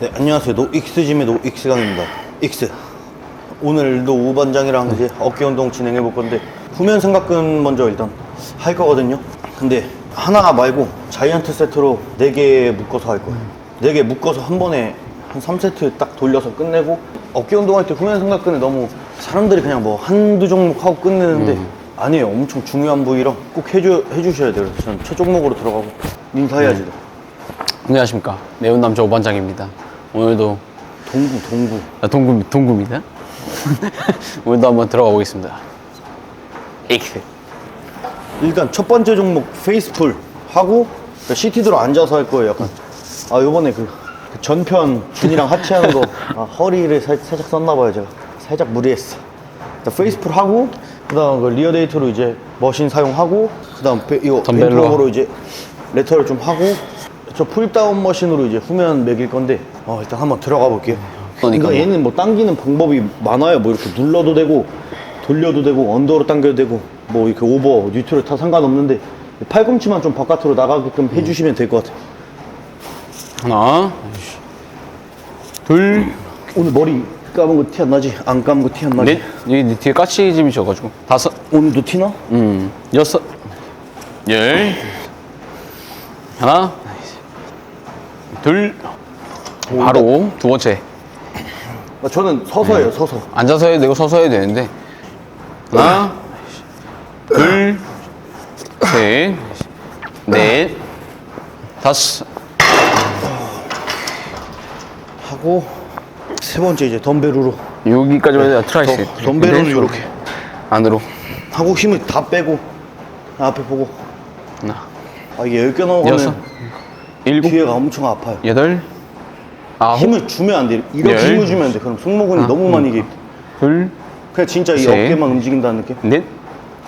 네, 안녕하세요. 노익스짐의 노익스강입니다. 익스. 오늘도 우반장이랑 이제 어깨 운동 진행해 볼 건데 후면 삼각근 먼저 일단 할 거거든요. 근데 하나 말고 자이언트 세트로 4개 묶어서 할 거예요. 4개 묶어서 한 번에 한 3세트 딱 돌려서 끝내고 어깨 운동할 때 후면 삼각근에 너무 사람들이 그냥 뭐 한두 종목 하고 끝내는데 아니에요. 엄청 중요한 부위라 꼭 해주, 해주셔야 돼요. 저는 최 종목으로 들어가고 인사해야지. 안녕하십니까 매운 남자 오반장입니다 오늘도 동구, 동구. 아, 동구 동구입니다 오늘도 한번 들어가 보겠습니다 익스 일단 첫 번째 종목 페이스풀 하고 CT드로 앉아서 할 거예요. 약간 아 요번에 그, 그 전편 준이랑 하체하는 거 아, 허리를 살, 살짝 썼나 봐요 제가 살짝 무리했어. 일단 페이스풀 하고 그다음 그 리어 데이트로 이제 머신 사용하고 그다음 배, 이거 덤벨로. 이제 레터를 좀 하고 저 풀다운 머신으로 이제 후면 매길 건데 어, 일단 한번 들어가 볼게요. 그러니까 얘는 뭐 당기는 방법이 많아요. 뭐 이렇게 눌러도 되고 돌려도 되고 언더로 당겨도 되고 뭐 이렇게 오버 뉴트럴 다 상관없는데 팔꿈치만 좀 바깥으로 나가게끔 해주시면 될 것 같아요. 하나 둘 오늘 머리 감은 거 티 안 나지? 안 감은 거 티 안 나지? 넷 여기 뒤에 까치집이 져가지고 다섯 오늘도 티나? 음 여섯 열 하나 둘. 바로 두 번째. 아, 저는 서서 해요, 서서. 앉아서 해도 되고 서서 해도 되는데. 하나 둘셋넷 다섯. 하고 세 번째 이제 덤벨으로. 여기까지만 해야 트라이스. 더, 덤벨으로 이렇게. 안으로. 하고 힘을 다 빼고 앞에 보고. 하나. 아 이게 10개 여섯 넘어가면 일곱 뒤에가 엄청 아파요. 여덟 아홉 힘을 주면 안 돼. 이렇게 열. 힘을 주면 안 돼. 그럼 승모근이 아, 너무 많이 이게 둘 그냥 진짜 이 셋. 어깨만 움직인다는 느낌? 넷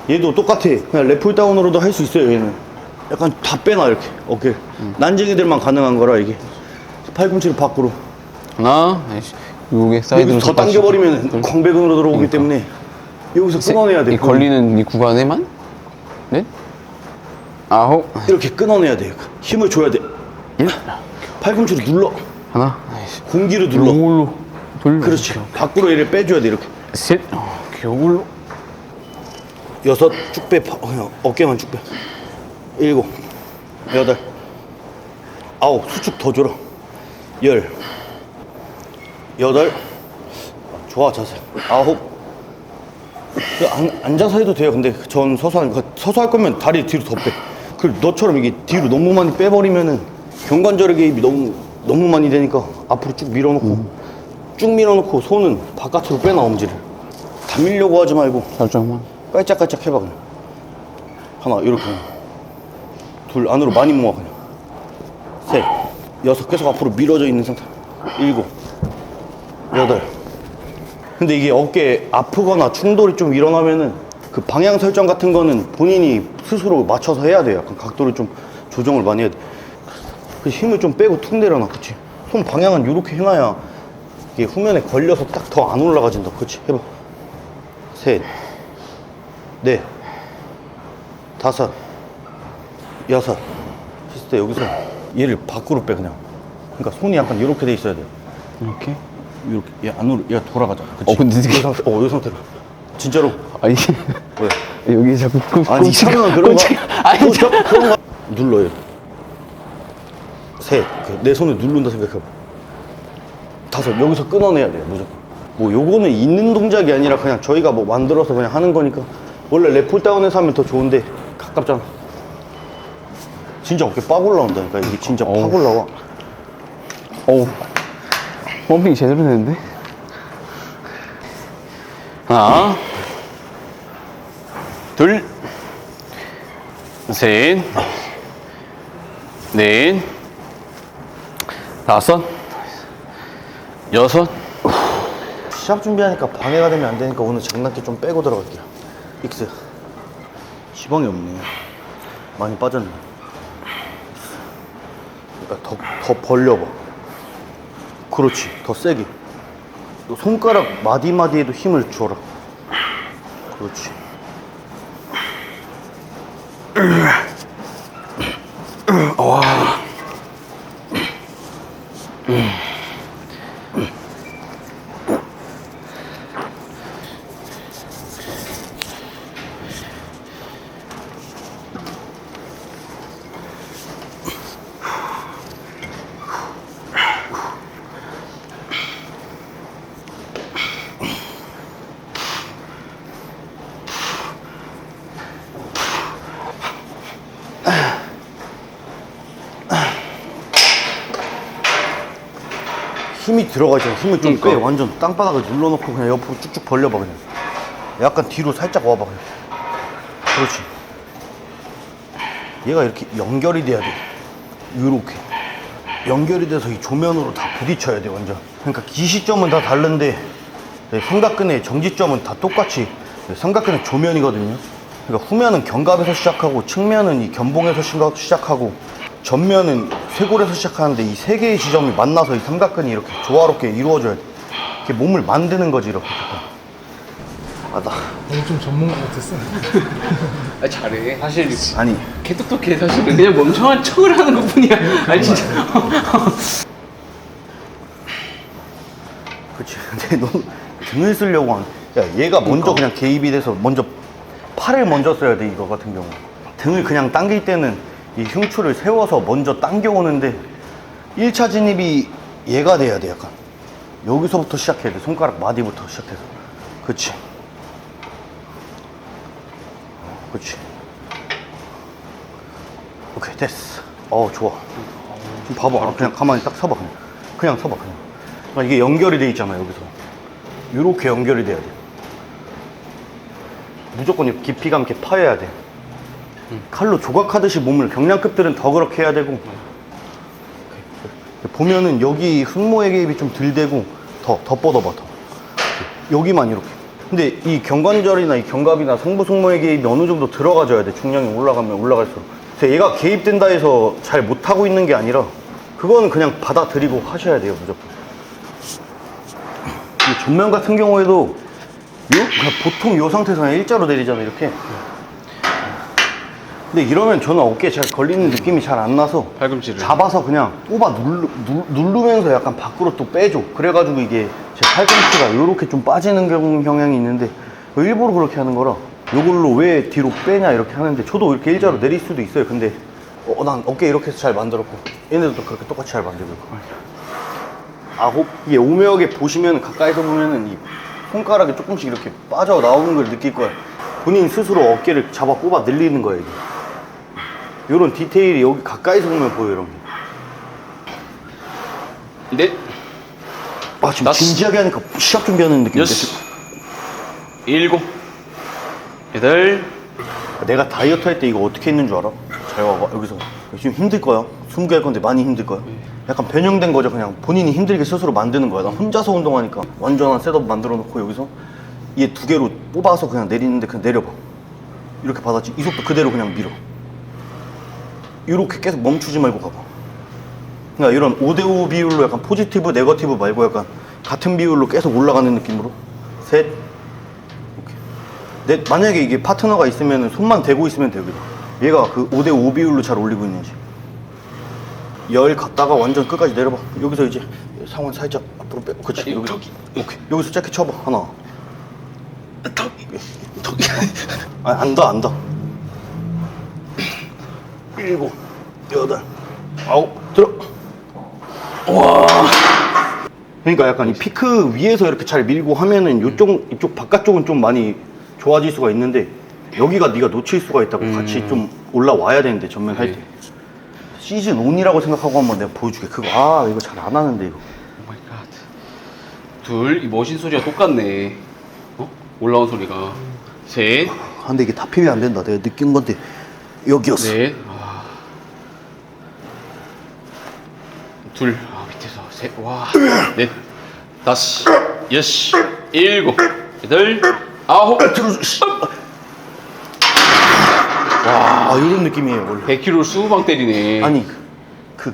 얘도 똑같아. 그냥 랩풀 다운으로도 할 수 있어요, 얘는. 약간 다 빼놔, 이렇게. 어깨. 난쟁이들만 가능한 거라, 이게. 팔꿈치를 밖으로. 하나 요게 사이드로 여기서 더 당겨버리면 광배근으로 들어오기 때문에 여기서 끊어내야 돼. 이 걸리는 이 구간에만 넷 아홉 이렇게 끊어내야 돼. 힘을 줘야 돼. 일 팔꿈치로 눌러. 하나 공기를 눌러. 요걸로 돌 그렇지. 밖으로 얘를 빼줘야 돼, 이렇게. 셋 요걸로 여섯 쭉 빼. 파- 어, 어깨만 쭉 빼. 일곱, 여덟, 아홉. 수축 더 줘라. 열, 여덟. 좋아 자세. 아홉. 그 안, 앉아서 해도 돼요. 근데 전 서서 하니까 서서 할 거면 다리 뒤로 더 빼. 그 너처럼 이게 뒤로 너무 많이 빼버리면은 경관절의 개입이 너무 너무 많이 되니까 앞으로 쭉 밀어놓고 쭉 밀어놓고 손은 바깥으로 빼놔 엄지를. 다 밀려고 하지 말고 살짝만. 깔짝깔짝 해봐 그냥. 하나 이렇게. 둘 안으로 많이 모아 그냥. 셋 여섯. 계속 앞으로 밀어져 있는 상태. 일곱 여덟. 근데 이게 어깨 아프거나 충돌이 좀 일어나면은 그 방향 설정 같은 거는 본인이 스스로 맞춰서 해야 돼요. 약간 각도를 좀 조정을 많이 해야 돼 그 힘을 좀 빼고 툭 내려놔 그치? 손 방향은 이렇게 해놔야 이게 후면에 걸려서 딱 더 안 올라가진다 그치? 해봐. 셋넷 네. 다섯. 여섯. 했을 때 여기서. 얘를 밖으로 빼 그냥. 그러니까 손이 약간 이렇게 돼 있어야 돼. 이렇게? 이렇게. 얘 안으로 얘 돌아가자 그치? 어, 근데 이게- 그 어, 이 상태 어이 상태로. 진짜로. 아니 왜? 여기 자꾸 아니 이 꼼짝- 사람은 그런 거 꼼짝- 아니 저- 그런 거 눌러요. 셋. 그내 손을 누른다 생각해. 다섯. 여기서 끊어내야 돼요 무조건. 뭐 요거는 있는 동작이 아니라 그냥 저희가 뭐 만들어서 그냥 하는 거니까 원래 랩풀 다운에서 하면 더 좋은데 가깝잖아. 진짜 어깨 빡 올라온다니까 이게 진짜 팍 어우. 올라와. 어우 펌핑 제대로 되는데 하나 둘 셋 넷 다섯 여섯 시합 준비하니까 방해가 되면 안 되니까 오늘 장난기 좀 빼고 들어갈게요. 익스. 지방이 없네. 많이 빠졌네. 그러니까 더, 더 벌려봐. 그렇지. 더 세게. 너 손가락 마디마디에도 힘을 줘라. 그렇지. 들어가 있잖아. 힘을 좀 빼. 그러니까. 완전 땅바닥을 눌러놓고 그냥 옆으로 쭉쭉 벌려봐 그냥. 약간 뒤로 살짝 와봐 그냥. 그렇지. 얘가 이렇게 연결이 돼야 돼. 이렇게. 연결이 돼서 이 조면으로 다 부딪혀야 돼 완전. 그러니까 기시점은 다 다른데 네, 삼각근의 정지점은 다 똑같이 네, 삼각근의 조면이거든요. 그러니까 후면은 견갑에서 시작하고 측면은 이 견봉에서 시작하고 전면은 쇄골에서 시작하는데 이 세 개의 지점이 만나서 이 삼각근이 이렇게 조화롭게 이루어져야 돼. 이렇게 몸을 만드는 거지 이렇게. 아나 너무 좀 전문가 같았어. 아 잘해. 사실 아니 개똑똑해 사실은 그냥 멍청한 척을 하는 것뿐이야. 아니 진짜. 그치. 근데 너 등을 쓰려고 한. 야, 얘가 먼저 그냥 개입이 돼서 먼저 팔을 먼저 써야 돼, 이거 같은 경우. 등을 그냥 당길 때는 이 흉추를 세워서 먼저 당겨오는데 1차 진입이 얘가 돼야 돼, 약간. 여기서부터 시작해야 돼. 손가락 마디부터 시작해서. 그치. 어, 그치. 오케이, 됐어. 어, 좋아. 지금 봐봐. 그냥 가만히 딱 서봐, 그냥. 그냥 서봐, 그냥. 그러니까 이게 연결이 돼 있잖아, 여기서. 이렇게 연결이 돼야 돼. 무조건 깊이감 있게 파여야 돼. 칼로 조각하듯이 몸을 경량급들은 더 그렇게 해야 되고. 보면은 여기 흠모의 개입이 좀 덜 되고 더, 더 뻗어봐, 더. 여기만 이렇게. 근데 이 경관절이나 이 견갑이나 상부 승모의 개입이 어느 정도 들어가줘야 돼. 중량이 올라가면 올라갈수록. 그래서 얘가 개입된다 해서 잘 못하고 있는 게 아니라 그거는 그냥 받아들이고 하셔야 돼요, 무조건. 이 전면 같은 경우에도 요? 그냥 보통 요 상태에서 그냥 일자로 내리잖아요, 이렇게. 근데 이러면 저는 어깨에 잘 걸리는 느낌이 잘 안 나서 팔꿈치를. 잡아서 그냥 뽑아 누르, 누, 누르면서 약간 밖으로 또 빼줘. 그래가지고 이게 제 팔꿈치가 이렇게 좀 빠지는 경, 경향이 있는데 일부러 그렇게 하는 거라 이걸로 왜 뒤로 빼냐 이렇게 하는데 저도 이렇게 일자로 내릴 수도 있어요. 근데 어, 난 어깨 이렇게 해서 잘 만들었고 얘네들도 그렇게 똑같이 잘 만들고 있고 아홉 이게 오묘하게 보시면 가까이서 보면은 이 손가락이 조금씩 이렇게 빠져 나오는 걸 느낄 거야. 본인 스스로 어깨를 잡아 뽑아 늘리는 거예요. 이게. 이런 디테일이 여기 가까이서 보면 보여 이런 게. 넷, 아 지금 다섯. 진지하게 하니까 시합 준비하는 느낌인데 여섯, 일곱, 여덟, 내가 다이어트 할 때 이거 어떻게 했는 줄 알아? 잘 와봐 여기서. 지금 힘들 거야. 20개 할 건데 많이 힘들 거야. 약간 변형된 거죠 그냥. 본인이 힘들게 스스로 만드는 거야. 나 혼자서 운동하니까 완전한 셋업 만들어 놓고 여기서 얘 두 개로 뽑아서 그냥 내리는데 그냥 내려봐. 이렇게 받았지. 이 속도 그대로 그냥 밀어 이렇게 계속 멈추지 말고 가봐 그러니까 이런 5대5 비율로 약간 포지티브 네거티브 말고 약간 같은 비율로 계속 올라가는 느낌으로 셋 내, 만약에 이게 파트너가 있으면 손만 대고 있으면 돼요. 여기다. 얘가 그 5대5 비율로 잘 올리고 있는지. 열 갔다가 완전 끝까지 내려봐. 여기서 이제 상완 살짝 앞으로 빼. 그치. 자, 여기서. 턱이. 오케이. 여기서 짧게 쳐봐. 하나. 턱. 턱. 아, 안 더, 안 더. 일곱, 여덟, 아홉, 들어. 와. 그러니까 약간 이 피크 위에서 이렇게 잘 밀고 하면은 요쪽 이쪽 바깥쪽은 좀 많이 좋아질 수가 있는데 여기가 네가 놓칠 수가 있다고 같이 좀 올라와야 되는데 전면 할 때. 시즌 온이라고 생각하고 한번 내가 보여줄게. 그거 아 이거 잘 안 하는데 이거. 오 마이 갓. 둘, 이 머신 소리가 똑같네. 어? 올라온 소리가. 셋, 아, 근데 이게 다 피면 안 된다. 내가 느낀 건데 여기였어. 넷, 둘, 아, 밑에서 셋, 와, 넷, 다섯, 여섯, 일곱, 여덟, 아홉. 와. 아 이런 느낌이에요 원래. 100kg 수방 때리네. 아니 그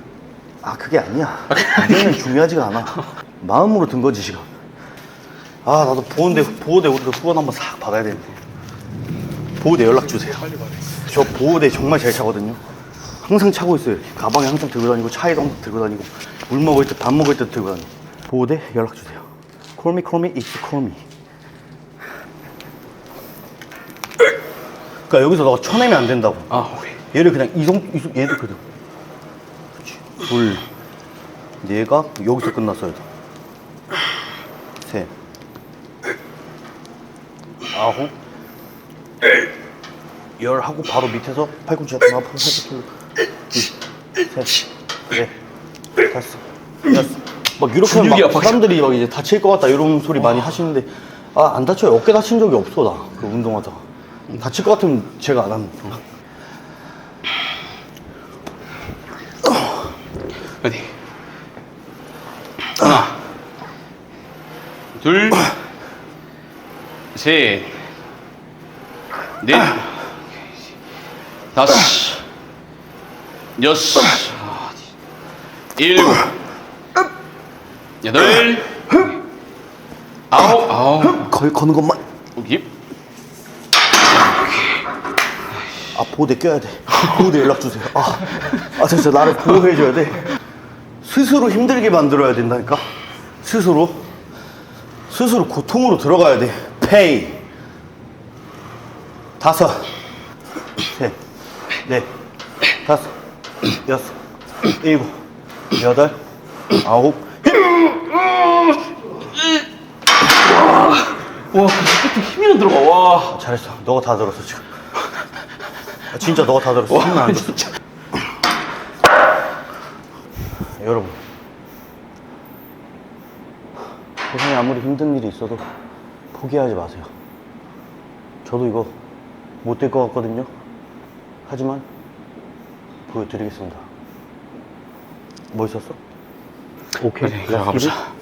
아 그게 아니야. 이게는 중요하지가 않아. 마음으로 든 거지 지금. 아 나도 보호대 보호대 우리도 후원 한번 싹 받아야 되는데. 보호대 연락 주세요. 저 보호대 정말 잘 차거든요. 항상 차고 있어요. 가방에 항상 들고 다니고 차에도 항상 들고 다니고 물 먹을 때 밥 먹을 때 들고 다니고. 보호대 연락 주세요. Call me, call me, it's call me. 그러니까 여기서 너가 쳐내면 안 된다고. 아, 오케이. 얘를 그냥 이성, 이성 얘도 그대로. 그렇지. 둘. 얘가 여기서 끝났어야 돼. 셋. 아홉. 열 하고 바로 밑에서 팔꿈치 앞으로 살짝 돌려. 둘, 셋, 넷, 다섯, 여섯, 막 이렇게 하면 근육이 막 아파. 사람들이 막 이제 다칠 것 같다 이런 소리 많이 하시는데 아 안 다쳐요. 어깨 다친 적이 없어 나. 그 운동하다가. 다칠 것 같으면 제가 안 합니다 어디? 하나, 둘, 셋, 넷, 다섯, 여섯, 일곱, 여덟, 아홉, 아홉, 거의 거는 것만. 여기, 아 보호대 껴야 돼. 보호대 연락 주세요. 아, 아 진짜 나를 보호해줘야 돼. 스스로 힘들게 만들어야 된다니까? 스스로? 스스로 고통으로 들어가야 돼. 페이. 다섯. 셋넷. 다섯 여섯 일곱 여덟 아홉. 와, 그 끝에 힘이 안 들어가. 와, 잘했어. 너가 다 들었어 지금. 아, 진짜 너가 다 들었어. 안 들어 진짜. 여러분. 세상에 아무리 힘든 일이 있어도 포기하지 마세요. 저도 이거 못 될 것 같거든요. 하지만 보여드리겠습니다 멋있었어? 오케이 그래, 그래, 가보자.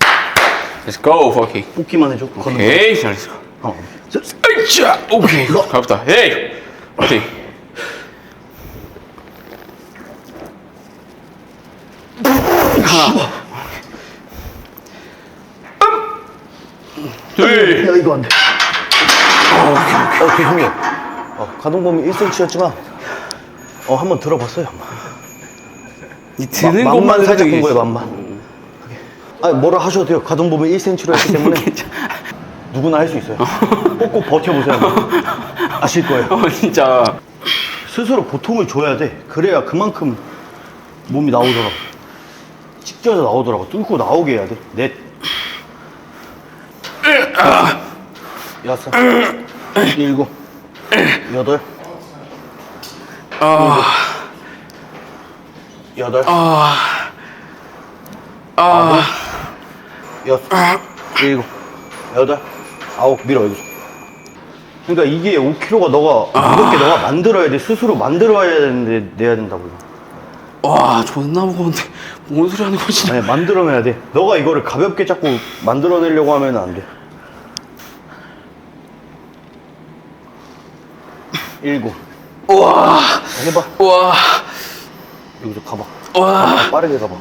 Let's go, 오케이. 뽑기만 해줘. 오케이, 잘했어. 어. 으쌰! 오케이, 가보자. 헤이! 오케이. 하나. 둘. 야 이거 안돼 어 죄송해요 어, 가동범위 1cm였지만 어 한번 들어봤어요 이 드는 마- 것만 살짝 본 거예요 만만. 아니 뭐라 하셔도 돼요. 가동범위 1cm로 했기 때문에. 누구나 할 수 있어요. 꼭꼭 버텨보세요 한번. 아실 거예요. 어, 진짜. 스스로 고통을 줘야 돼. 그래야 그만큼 몸이 나오더라고. 찢겨져 나오더라고. 뚫고 나오게 해야 돼 넷. 여섯. 일곱. 여덟 아, 여덟 아, 아, 여섯, 일곱, 여덟, 아홉 밀어 여기서. 그러니까 이게 5kg가 너가 무겁게 너가 만들어야 돼 스스로 만들어야 되는데 내야 된다고. 와, 존나 무거운데. 뭔 소리 하는 거지? 아니 만들어내야 돼. 너가 이거를 가볍게 자꾸 만들어내려고 하면 안 돼. 일곱. 와, 해봐. 와, 여기서 가봐. 와. 아, 빠르게 가봐.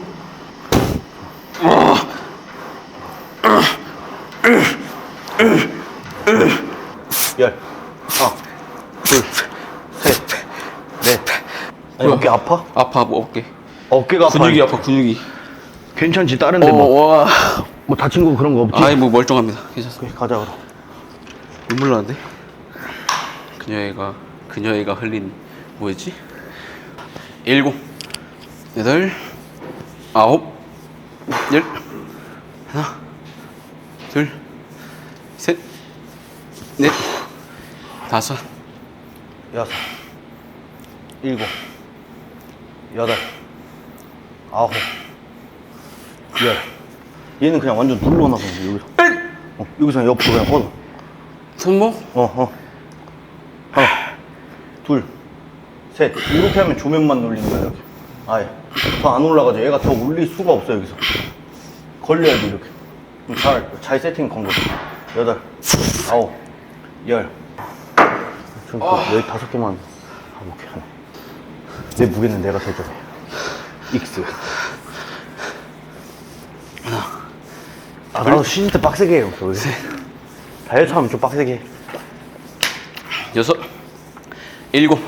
열, 하나, 둘, 셋, 넷. 아니, 어깨 아파? 아파, 뭐, 어깨. 어깨가 아파. 근육이 아파, 근육이. 괜찮지? 다른데 어, 뭐, 와. 뭐 다친 거 그런 거 없지? 아이, 뭐, 멀쩡합니다. 괜찮습니다. 오케이, 가자 그럼. 눈물 나는데? 그녀애가 그녀애가 흘린 뭐였지? 일곱 여덟 아홉 열 하나 둘 셋 넷 다섯 여섯, 일곱, 여덟, 아홉, 열. 얘는 그냥 완전 눌러놔서 여기서. 어, 여기서 그냥 옆으로 그냥 뻗어. 손목 어, 어. 하나, 둘, 셋. 이렇게 하면 조면만 눌리는 거야, 이렇게. 아예. 더 안 올라가죠. 얘가 더 올릴 수가 없어, 여기서. 걸려야 돼, 이렇게. 잘, 잘 세팅 건 거죠. 여덟, 아홉, 열. 좀, 그, 여기 다섯 개만 오케이, 하나. 내 무게는 내가 돼. 익스. 아, 나도 쉬실 때 빡세게 해요, 여기. 다이어트 하면 좀 빡세게 해. 여섯 일곱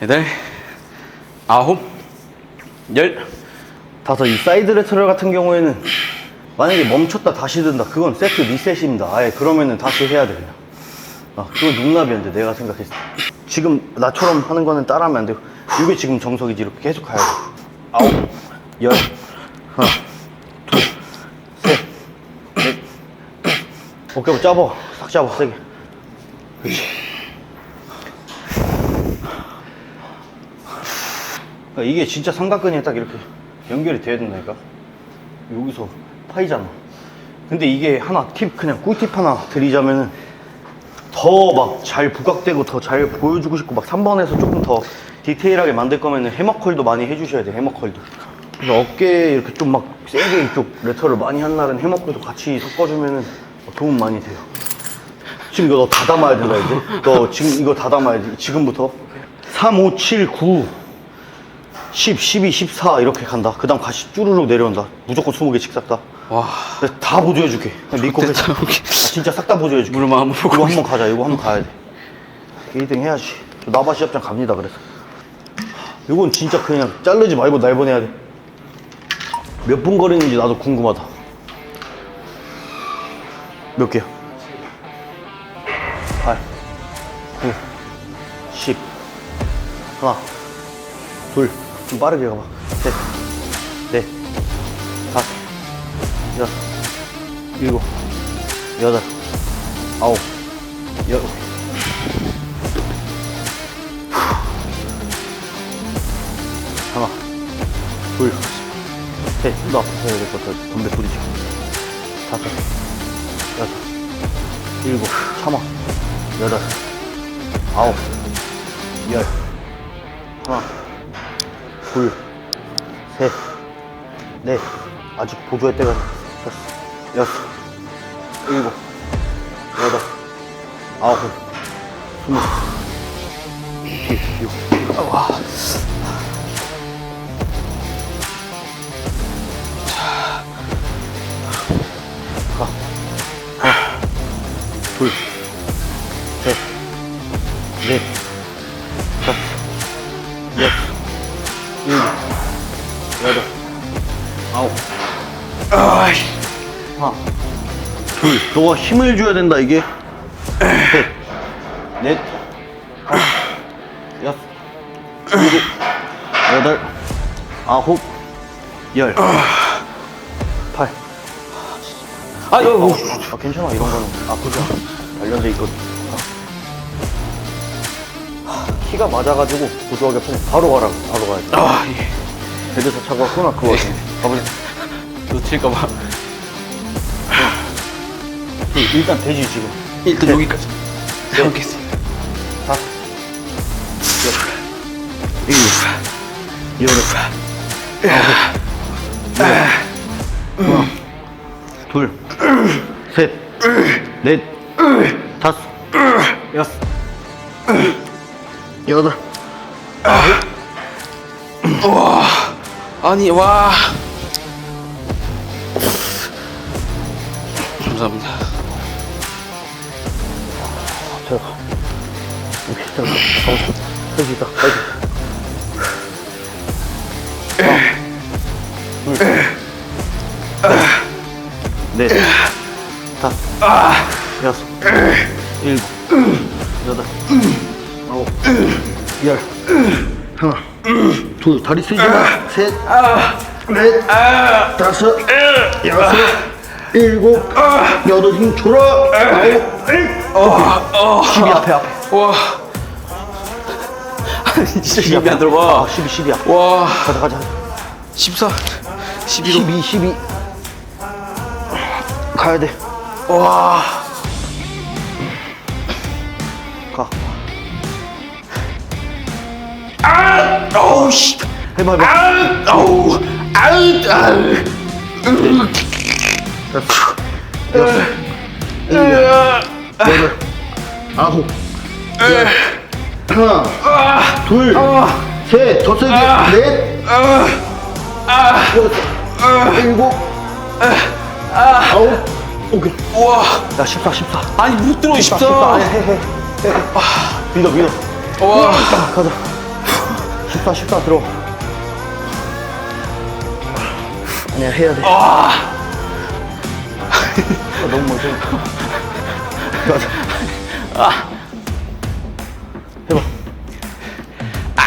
여덟 아홉 열. 다섯 이 사이드 레터럴 같은 경우에는 만약에 멈췄다 다시 든다 그건 세트 리셋입니다. 아예 그러면은 다시 해야 돼 그냥. 아 그건 용납이었는데 내가 생각했을 때. 지금 나처럼 하는 거는 따라하면 안 되고 이게 지금 정석이지 이렇게 계속 가야 돼. 아홉 열. 하나 둘셋넷 어깨 잡아. 싹 잡아 세게. 그렇지 그러니까 이게 진짜 삼각근이 딱 이렇게 연결이 돼야 된다니까 여기서 파이잖아. 근데 이게 하나 팁 그냥 꿀팁 하나 드리자면은 더 막 잘 부각되고 더 잘 보여주고 싶고 막 3번에서 조금 더 디테일하게 만들 거면은 해머컬도 많이 해주셔야 돼 해머컬도. 어깨에 이렇게 좀 막 세게 이쪽 레터를 많이 한 날은 해머컬도 같이 섞어주면은 도움 많이 돼요. 지금 이거 너 다 담아야 된다 이제. 너 지금 이거 다 담아야 돼. 지금부터 3, 5, 7, 9, 10, 12, 14 이렇게 간다. 그 다음 같이 쭈루룩 내려온다. 무조건 20개씩 싹 다. 와. 다 보조해줄게. 그냥 믿고. 아, 진짜 싹 다 보조해줄게. 물을 마음으로 이거 보고 한번 가자. 이거 한 번 가야 돼. 1등 해야지. 저 나바 시합장 갑니다. 그래서. 이건 진짜 그냥 자르지 말고 날 보내야 돼. 몇 분 거리는지 나도 궁금하다. 몇 개야? 8, 9, 10. 하나, 둘, 좀 빠르게 가봐. 셋, 넷, 다섯, 여섯, 일곱, 여덟, 아홉, 열. 하나, 둘, 셋. 너 앞에 서야 될 것 같아. 덤벨 부리지. 다섯, 여섯, 일곱, 참아. 여덟, 아홉, 열. 하나, 둘, 셋, 넷. 아직 보조할 때가 다섯, 여섯, 일곱, 여덟, 아홉, 스물, 십, 육. 와. 여덟, 아홉. 아이. 하나, 둘. 너가 힘을 줘야 된다, 이게. 셋, 넷, 다섯, 여섯, 일곱, 여덟, 아홉, 열, 팔. 아이. 어. 아, 괜찮아, 이런 거는. 아프죠? 단련돼 있거든. 아, 키가 맞아가지고 보조하기 편해. 바로 가라, 바로 가야 돼. 아, 예. 베드사 차고 왔구나, 그거 같아. 가보자. 놓칠까봐. 일단 되지, 지금. 일단 네. 여기까지. 세우겠습니다. 다섯, 여섯, 일곱, 여덟, 아홉, 둘, 셋, 넷, 다섯, 여섯, 여덟, 아 니, 와. 감사합니다. 있다. 하나, 둘, 넷, 다섯, 여섯, 일곱, 여덟, 아홉, 열. 하나, 둘, 다리 쓰지 마. 셋, 넷, 다섯, 여섯, 일곱, 여덟, 힘 줘라. 아홉, 십이 앞에 앞에. 와. 진짜 힘이 안 들어가. 아, 12, 12야. 와. 가자, 가자. 14, 11로. 12, 12. 가야 돼. 와. 아우, 씨. 해봐, 해봐. 아, 아우, 아우, 아우. 여섯, 여덟, 아홉, 열. 하나, 둘, 셋, 더 세게, 넷, 여섯, 일곱, 아홉, 오케이. 와. 야, 14, 14. 아니, 못 들어, 14, 14. 14. 해, 해, 해. 해. 믿어, 믿어. 와. 가자. 14, 14 들어. 아니야, 해야 돼. 와. 아, 너무 멀어. 가자. 해봐. 아,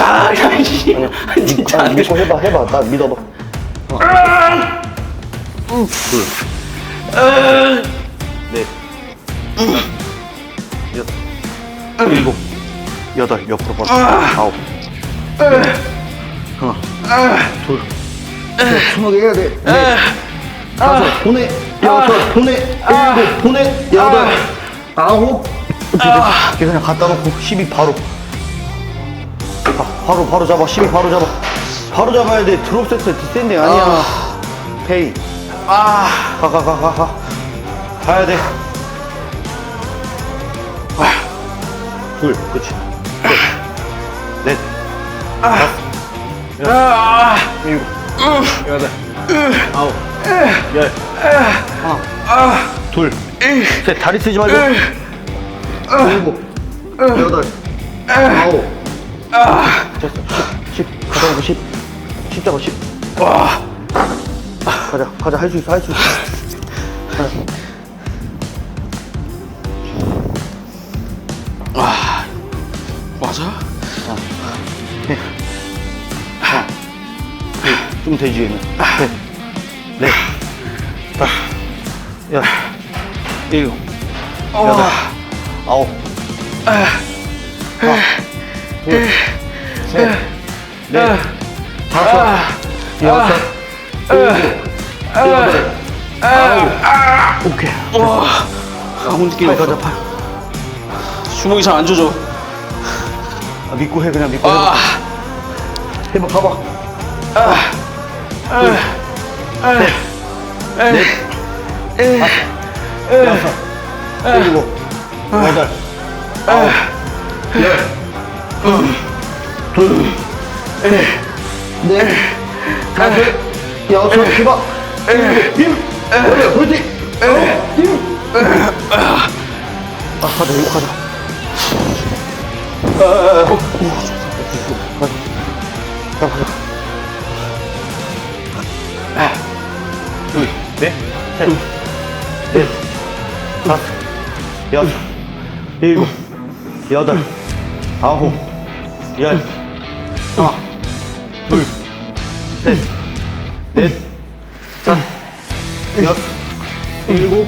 아, 야, 씨. 진짜 안 돼. 믿고 해봐, 해봐. 나 믿어봐. 둘, 넷, 여섯, 일곱, 여덟, 옆으로 뻗어. 아홉, 하나, 둘, 셋, 스무 개 해야 돼. 넷, 다섯, 보내, 여섯, 보내, 일곱, 보내, 여덟, 아홉. 이렇게 그냥 갖다 놓고 12 바로. 바, 바로, 바로 잡아. 12 바로 잡아. 바로 잡아야 돼. 드롭 세트 디센딩 아니야. 페이. 아, 가, 가, 가, 가, 가. 가야 돼. 둘, 그렇지. 셋, 넷, 일곱, 여덟, 아홉, 열, 하나, 둘, 셋, 다리 쓰지 말고. 일곱, 여덟, 아홉, 됐어. 십, 십, 가자, 놓고 십, 십 잡아, 십. 와. 가자, 가자, 할 수 있어, 할 수 있어. 가자. 되지, 얘는. 셋, 넷, 다섯, 여섯, 일곱, 여덟, 아홉, 하나, 둘, 셋, 넷, 다섯, 여섯, 일곱, 여덟, 아홉. 오케이. 팔 없어. 가자, 팔. 주먹이 잘 안 조져. 아, 믿고 해, 그냥 믿고 아, 해봐. 해봐, 가봐. 넷, 다섯, 여섯, 일곱, 여덟, 아홉, 열, 둘, 셋, 넷, 다섯, 여섯. 일곱, 힘, 여덟, 그렇지. 힘. 아, 가자, 이거 가자. 아, 아, 아, 어, 어, 가자. 가자, 가자. 하나, 둘, 넷, 셋, 넷, 다섯, 여섯, 일곱, 여덟, 아홉, 열, 하나, 둘, 셋, 넷, 다섯, 여섯, 일곱,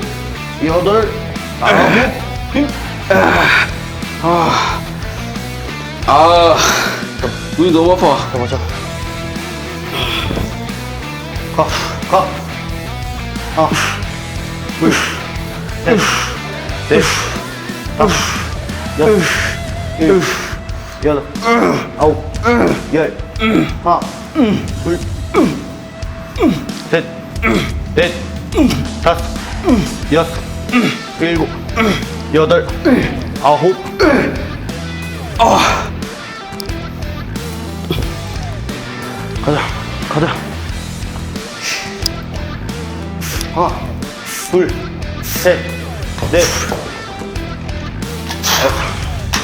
여덟, 아홉, 힘. 아, 눈이 너무 아파. 자, 맞아. 가, 가. 하나, 둘, 셋, 넷, 다섯, 여섯, 일곱, 여덟, 아홉, 열, 하나, 둘, 셋, 넷, 다섯, 여섯, 일곱, 여덟, 아홉, 가자, 가자. 하나, 둘, 셋, 넷, 다섯,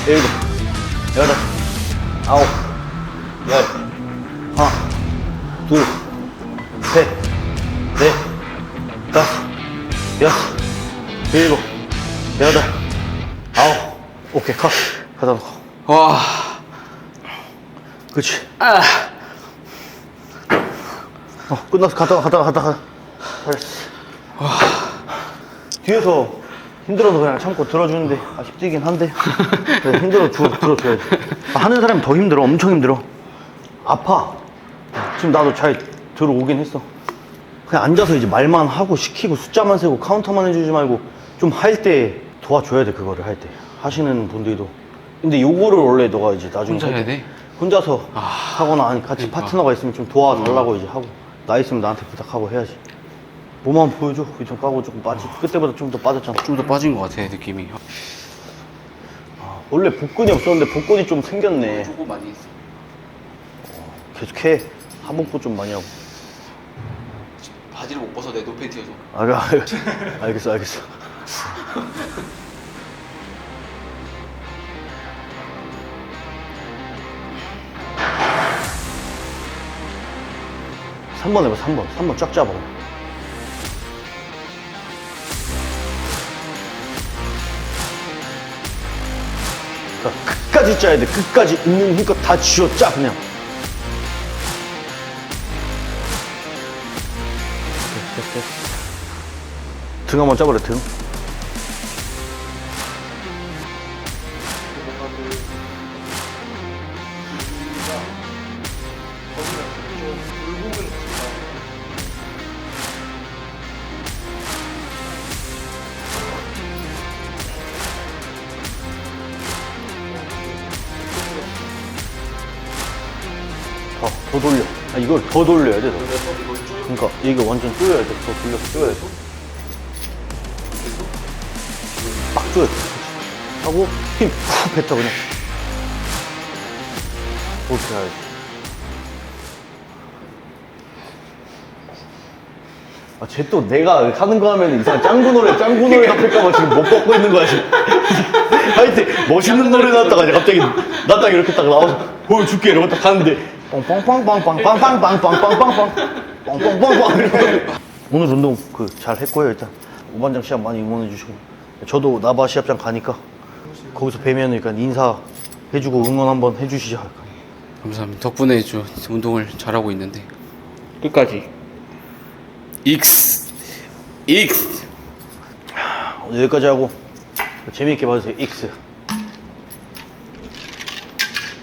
일곱, 여덟, 아홉, 열, 하나, 둘, 셋, 넷, 다섯, 여섯, 일곱, 여덟, 아홉. 오케이, 가. 가다 놓고. 와, 그렇지. 아, 어, 끝났어. 갔다가, 갔다가, 갔다가. 잘했어. 뒤에서 힘들어서 그냥 참고 들어주는데 아쉽긴 한데. 그래, 힘들어 주, 들어줘야지. 아, 하는 사람이 더 힘들어. 엄청 힘들어. 아파. 지금 나도 잘 들어오긴 했어. 그냥 앉아서 이제 말만 하고 시키고 숫자만 세고 카운터만 해주지 말고 좀 할 때 도와줘야 돼, 그거를 할 때. 하시는 분들도. 근데 요거를 원래 너가 이제 나중에 혼자 할 해야 때 돼? 혼자서 하거나 아니 같이 그러니까. 파트너가 있으면 좀 도와달라고 이제 하고 나 있으면 나한테 부탁하고 해야지 뭐만 보여줘. 좀 까고 조금 빠지. 그때보다 좀 더 빠졌잖아. 좀 더 빠진 것 같아, 느낌이. 원래 복근이 없었는데 복근이 좀 생겼네. 조금 많이 했어. 계속해. 하복부 좀 많이 하고. 바지를 못 벗어 내 노팬티여서. 아, 알- 알겠어 알겠어. 삼 번 해봐 3번. 3번 쫙 잡아 자, 끝까지 짜야 돼. 끝까지 있는 힘껏 다 쥐어 짜 그냥. 등 한번 짜버려 등 딱 쪼여. 하고 힘 푹 뱉어 그냥. 그렇게 해야지. 아, 쟤 또 내가 하는 거 하면 이상 짱구 노래, 짱구 노래 잡힐까봐 지금 못 벗고 있는 거야, 지금. 하여튼, 멋있는 노래 나왔다가 이제 갑자기 나 딱 이렇게 딱 나와서 보여줄게 이러고 딱 하는데 뻥뻥뻥빵 이러고 오늘 운동 그 잘 했고요, 일단. 오반장 시합 많이 응원해 주시고. 저도 나바 시합장 가니까 거기서 뵈면 인사해주고 응원 한번 해주시죠. 감사합니다. 덕분에 저 운동을 잘하고 있는데 끝까지 익스 익스 오늘 여기까지 하고 재미있게 봐주세요. 익스.